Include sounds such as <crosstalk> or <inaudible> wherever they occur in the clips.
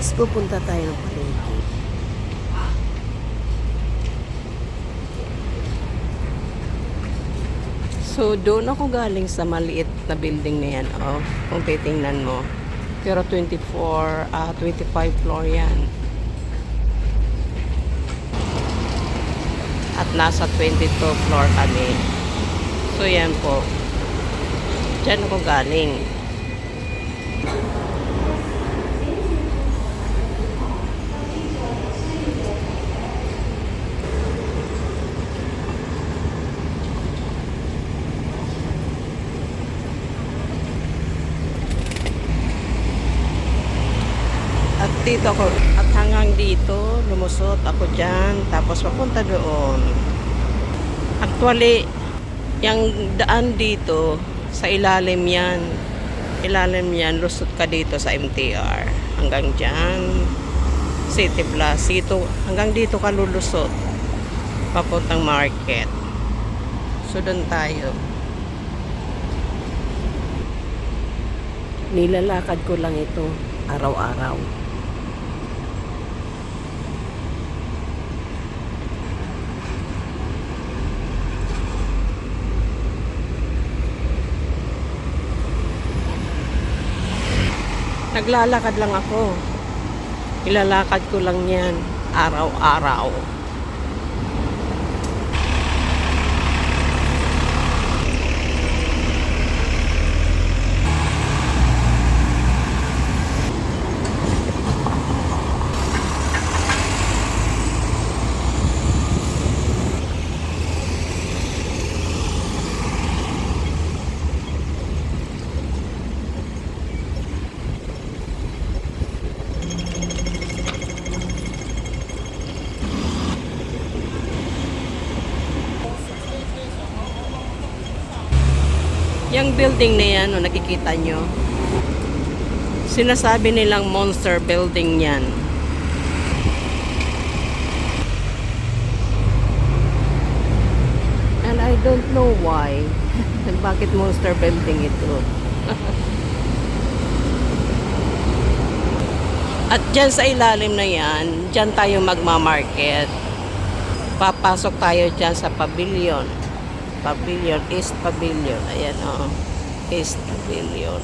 guys, pupunta tayo ng palengke. So, doon ako galing sa maliit na building na yan, oh, kung titingnan mo. Pero 24, ah 25 floor yan. At nasa 22 floor kami. So, yan po. Diyan ako galing. At dito ako, at hanggang dito, lumusot ako dyan, tapos papunta doon. Actually, yung daan dito, sa ilalim yan. Ilalim yan, lusot ka dito sa MTR. Hanggang dyan, City Plus. Dito, hanggang dito ka lulusot. Papuntang market. So, doon tayo. Nilalakad ko lang ito araw-araw. Naglalakad lang ako. Ilalakad ko lang yan araw-araw. Building na yan, no, nakikita nyo, sinasabi nilang monster building yan. And I don't know why. <laughs> Bakit monster building ito? <laughs> At dyan sa ilalim na yan, dyan tayo magmamarket. Papasok tayo dyan sa pavilion. Pavilion, East Pavilion. Ayan o. East Pavilion.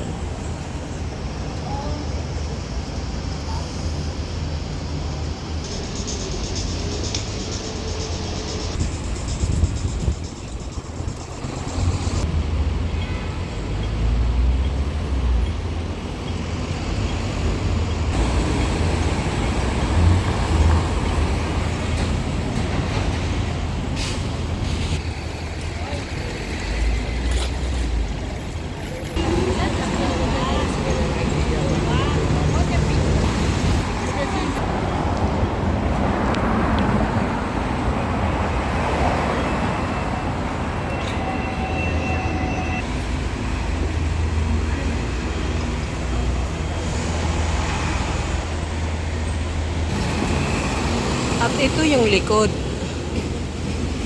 At ito yung likod.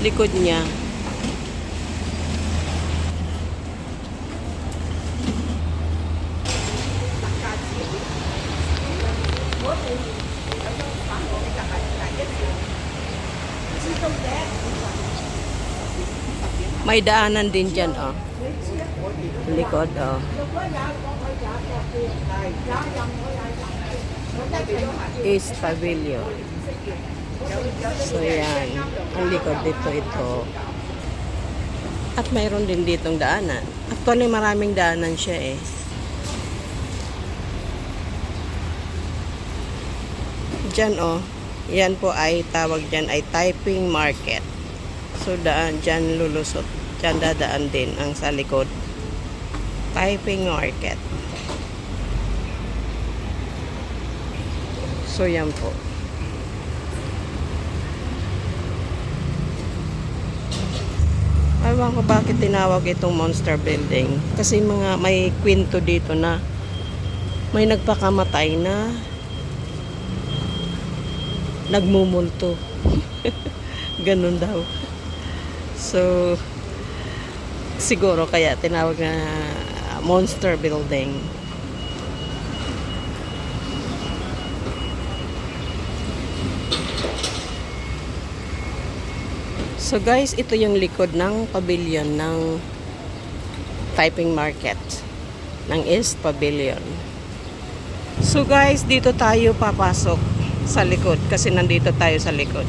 Likod niya. May daanan din dyan, oh. Likod, oh. East Pavilion. So yan, ang likod dito ito. At mayroon din ditong daanan. Actually maraming daanan siya eh. Diyan oh, yan po ay tawag dyan ay typing market. So daan, dyan lulusot. Dyan dadaan din ang sa likod. Typing market. So yan po. Ewan ko bakit tinawag itong monster building. Kasi mga may kwento dito na may nagpakamatay na nagmumulto. <laughs> Ganun daw. So, siguro kaya tinawag na monster building. So guys, ito yung likod ng pavilion ng Typing Market ng East Pavilion. So guys, dito tayo papasok sa likod kasi nandito tayo sa likod.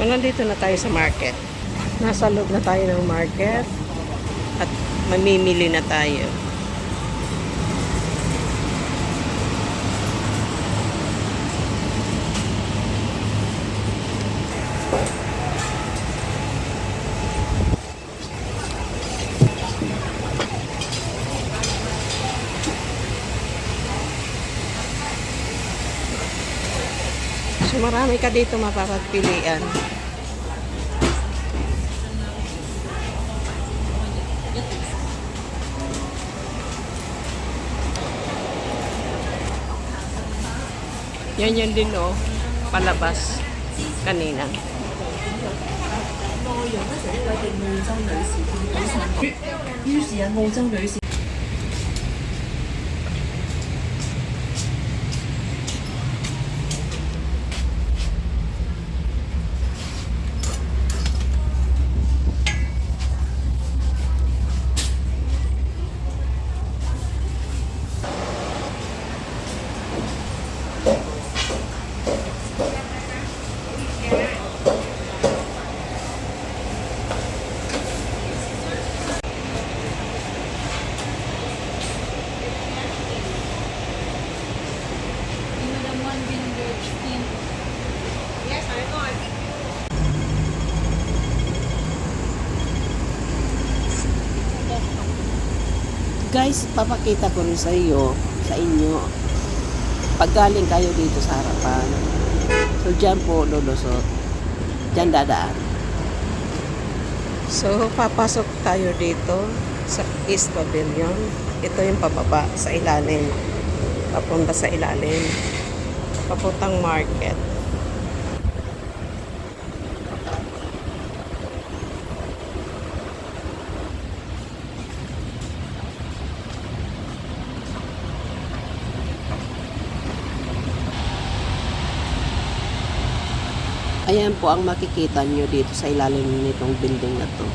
So, nandito na tayo sa market. Nasa loob na tayo ng market at mamimili na tayo. So, marami ka dito mapapagpilian. Yan yun din oh, palabas kanina. 内容咧就一位嘅澳洲女士见到上网，于是啊澳洲女士。 Guys, papakita ko rin sa iyo, sa inyo. Pag galing kayo dito sa harapan, so dyan po lulusot. Dyan dadaan. So, papasok tayo dito sa East Pavilion. Ito yung pababa sa ilalim. Papunta sa ilalim. Papuntang market. Ayan po ang makikita nyo dito sa ilalim nitong building na to.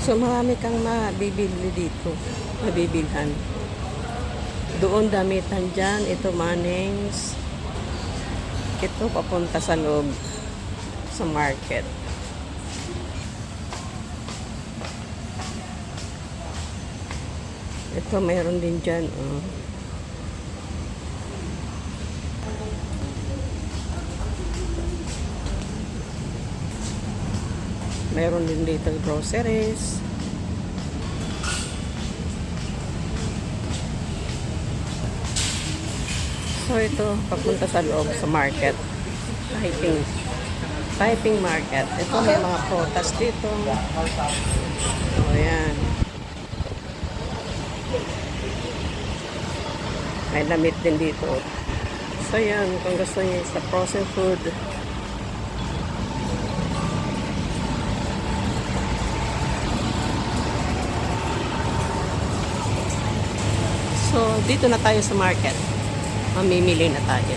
So marami kang mabibili dito, mabibilhan. Doon damitan dyan, ito manings. Ito papunta sa loob sa market. Ito mayroon din dyan, oh. Meron din dito groceries. So ito, papunta sa loob sa market. Typing. Typing market. Ito may mga prutas dito. O yan. May damit din dito. So yan, kung gusto niyo sa frozen food, So, dito na tayo sa market. Mamimili na tayo.